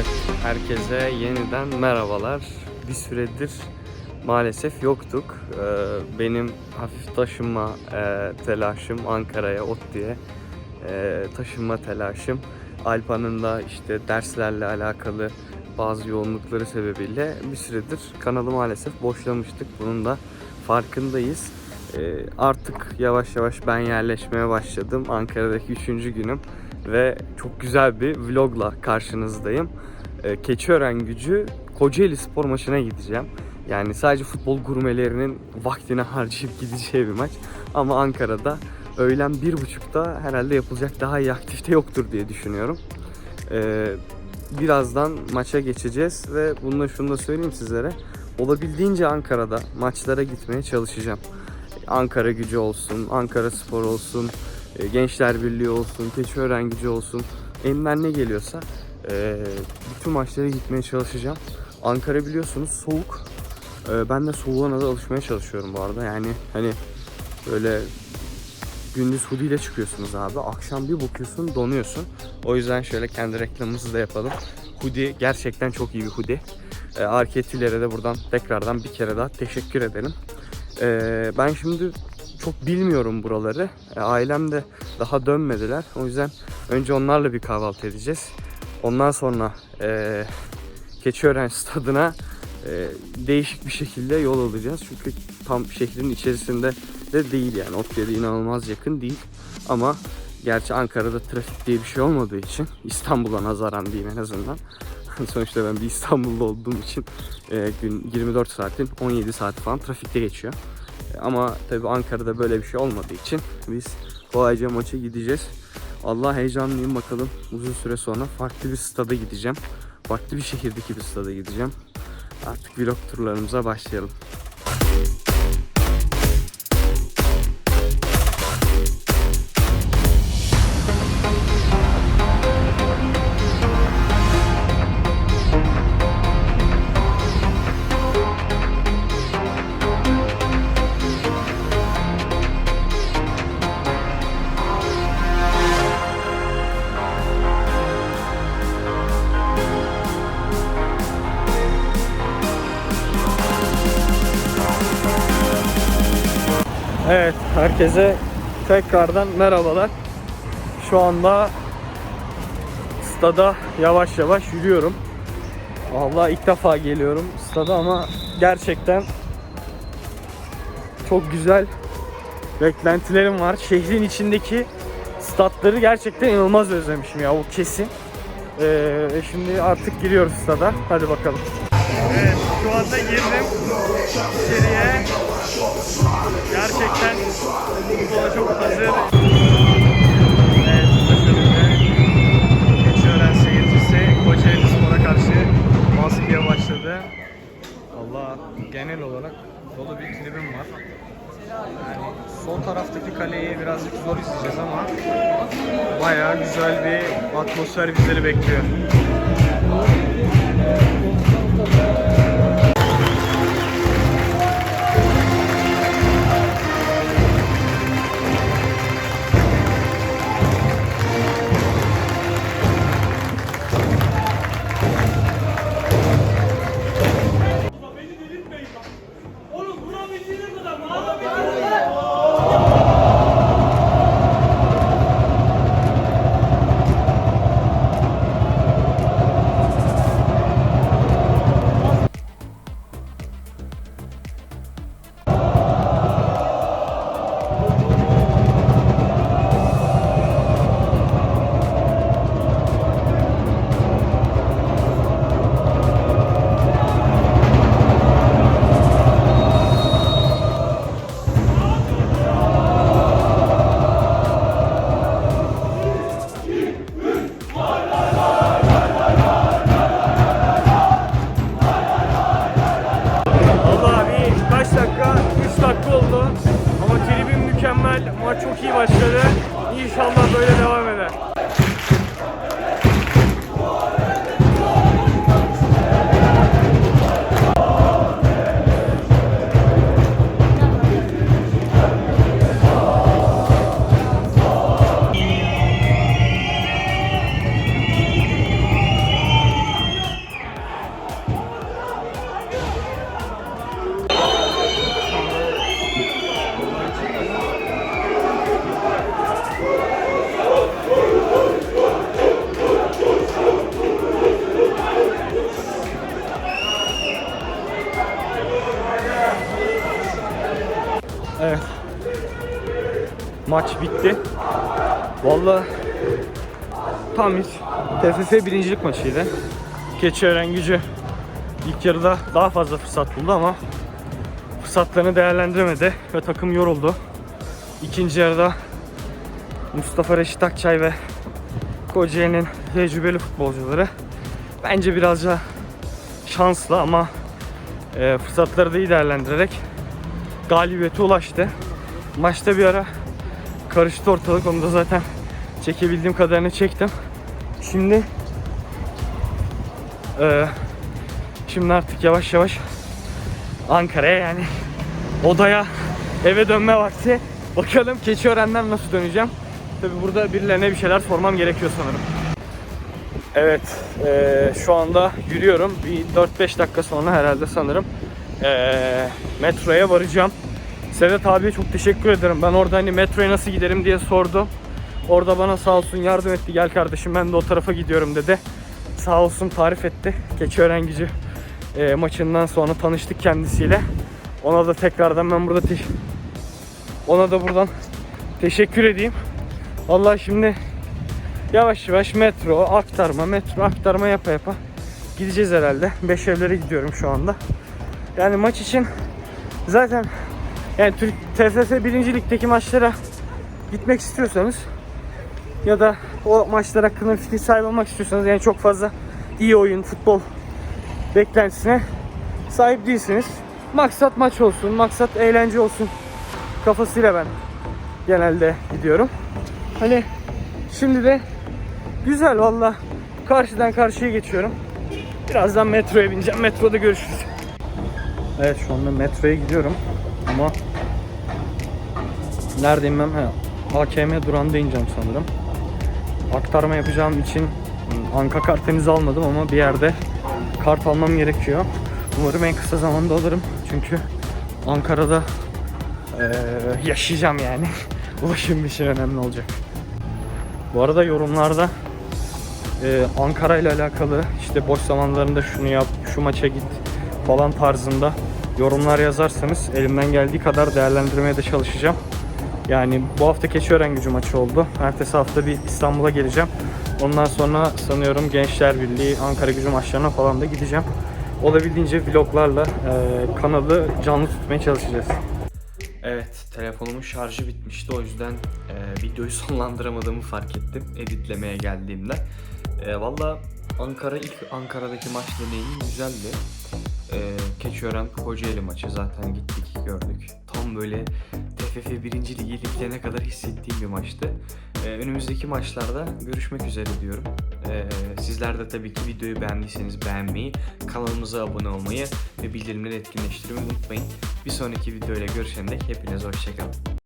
Evet, herkese yeniden merhabalar. Bir süredir maalesef yoktuk. Ee, Benim hafif taşınma e, telaşım Ankara'ya, ODTÜ'ye e, taşınma telaşım. Alpa'nın da işte derslerle alakalı bazı yoğunlukları sebebiyle bir süredir kanalı maalesef boşlamıştık. Bunun da farkındayız. Ee, Artık yavaş yavaş ben yerleşmeye başladım. Ankara'daki üçüncü günüm ve çok güzel bir vlogla karşınızdayım. Ee, Keçiören gücü Kocaeli spor maçına gideceğim. Yani sadece futbol gurmelerinin vaktini harcayıp gideceği bir maç. Ama Ankara'da öğlen bir buçukta herhalde yapılacak daha iyi aktivite yoktur diye düşünüyorum. Ee, birazdan maça geçeceğiz ve bununla şunu da söyleyeyim sizlere. Olabildiğince Ankara'da maçlara gitmeye çalışacağım. Ankara gücü olsun, Ankara spor olsun, Gençler Birliği olsun, Keçiören gücü olsun. Elimden ne geliyorsa e, bütün maçlara gitmeye çalışacağım. Ankara biliyorsunuz soğuk. E, Ben de soğuğuna da alışmaya çalışıyorum bu arada. Yani hani böyle gündüz hoodie ile çıkıyorsunuz abi. Akşam bir bakıyorsun donuyorsun. O yüzden şöyle kendi reklamımızı da yapalım. Hoodie gerçekten çok iyi bir hoodie. E, Arketillere de buradan tekrardan bir kere daha teşekkür edelim. E, ben şimdi çok bilmiyorum buraları. E, ailem de daha dönmediler. O yüzden önce onlarla bir kahvaltı edeceğiz. Ondan sonra e, Keçiören stadına e, değişik bir şekilde yol alacağız. Çünkü tam şehrin içerisinde de değil yani. Otlu'ya inanılmaz yakın değil. Ama gerçi Ankara'da trafik diye bir şey olmadığı için İstanbul'a nazaran diyeyim en azından. Sonuçta ben bir İstanbul'da olduğum için e, gün 24 saatin 17 saati falan trafikte geçiyor. Ama tabii Ankara'da böyle bir şey olmadığı için biz kolayca maça gideceğiz. Allah heyecanlıyım bakalım. Uzun süre sonra farklı bir stada gideceğim. Farklı bir şehirdeki bir stada gideceğim. Artık vlog turlarımıza başlayalım. Evet, herkese tekrardan merhabalar. Şu anda stada yavaş yavaş yürüyorum. Vallahi ilk defa geliyorum stada ama gerçekten çok güzel beklentilerim var. Şehrin içindeki statları gerçekten inanılmaz özlemişim ya o kesin. Ee, şimdi artık giriyoruz stada. Hadi bakalım. Evet, şu anda girdim içeriye. Gerçekten futbola çok hazır. Evet, başarılı. Keçiören seyircisi Kocaeli Spor'a karşı baskıya başladı. Allah genel olarak dolu bir tribün var. Yani sol taraftaki kaleyi birazcık zor izleyeceğiz ama bayağı güzel bir atmosfer bizleri bekliyor. İnşallah böyle devam eder. Maç bitti. Vallahi tam bir TFF birincilik maçıydı. Keçiören gücü ilk yarıda daha fazla fırsat buldu ama fırsatlarını değerlendiremedi ve takım yoruldu. İkinci yarıda Mustafa Reşit Akçay ve Kocaeli'nin tecrübeli futbolcuları bence biraz daha şanslı ama e, fırsatları da iyi değerlendirerek galibiyete ulaştı. Maçta bir ara karıştı ortalık onu da zaten çekebildiğim kadarını çektim. Şimdi e, şimdi artık yavaş yavaş Ankara'ya yani odaya eve dönme vakti. Bakalım Keçiören'den nasıl döneceğim. Tabi burada birilerine bir şeyler sormam gerekiyor sanırım. Evet, eee, şu anda yürüyorum. Bir 4-5 dakika sonra herhalde sanırım eee, metroya varacağım. Sedat abiye çok teşekkür ederim. Ben orada hani metroya nasıl giderim diye sordu. Orada bana sağ olsun yardım etti. Gel kardeşim ben de o tarafa gidiyorum dedi. Sağ olsun tarif etti. Keçiören gücü eee, maçından sonra tanıştık kendisiyle. Ona da tekrardan ben burada ona da buradan teşekkür edeyim. Vallahi şimdi Yavaş yavaş metro, aktarma, metro, aktarma yapa yapa gideceğiz herhalde. Beş evlere gidiyorum şu anda. Yani maç için zaten yani Türk TFF 1. Lig'deki maçlara gitmek istiyorsanız ya da o maçlar hakkında fikir sahibi olmak istiyorsanız yani çok fazla iyi oyun, futbol beklentisine sahip değilsiniz. Maksat maç olsun, maksat eğlence olsun kafasıyla ben genelde gidiyorum. Hani şimdi de güzel valla. Karşıdan karşıya geçiyorum. Birazdan metroya bineceğim. Metroda görüşürüz. Evet şu anda metroya gidiyorum. Ama neredeyim ben? He, AKM durağında ineceğim sanırım. Aktarma yapacağım için hmm, Anka kart henüz almadım ama bir yerde kart almam gerekiyor. Umarım en kısa zamanda alırım. Çünkü Ankara'da eee, yaşayacağım yani. Ulaşım bir şey önemli olacak. Bu arada yorumlarda e, Ankara ile alakalı işte boş zamanlarında şunu yap, şu maça git falan tarzında yorumlar yazarsanız elimden geldiği kadar değerlendirmeye de çalışacağım. Yani bu hafta Keçiören gücü maçı oldu. Ertesi hafta bir İstanbul'a geleceğim. Ondan sonra sanıyorum Gençler Birliği, Ankara gücü maçlarına falan da gideceğim. Olabildiğince vloglarla e, kanalı canlı tutmaya çalışacağız. Evet, telefonumun şarjı bitmişti. O yüzden e, videoyu sonlandıramadığımı fark ettim editlemeye geldiğimde. E, Valla Ankara ilk Ankara'daki maç deneyimi güzeldi. E, Keçiören Kocaeli maçı zaten gittik gördük. Tam böyle TFF 1. Ligi liglerine kadar hissettiğim bir maçtı. E, önümüzdeki maçlarda görüşmek üzere diyorum. E, sizler de tabii ki videoyu beğendiyseniz beğenmeyi, kanalımıza abone olmayı ve bildirimleri etkinleştirmeyi unutmayın. Bir sonraki videoyla görüşene dek hepinize hoşçakalın.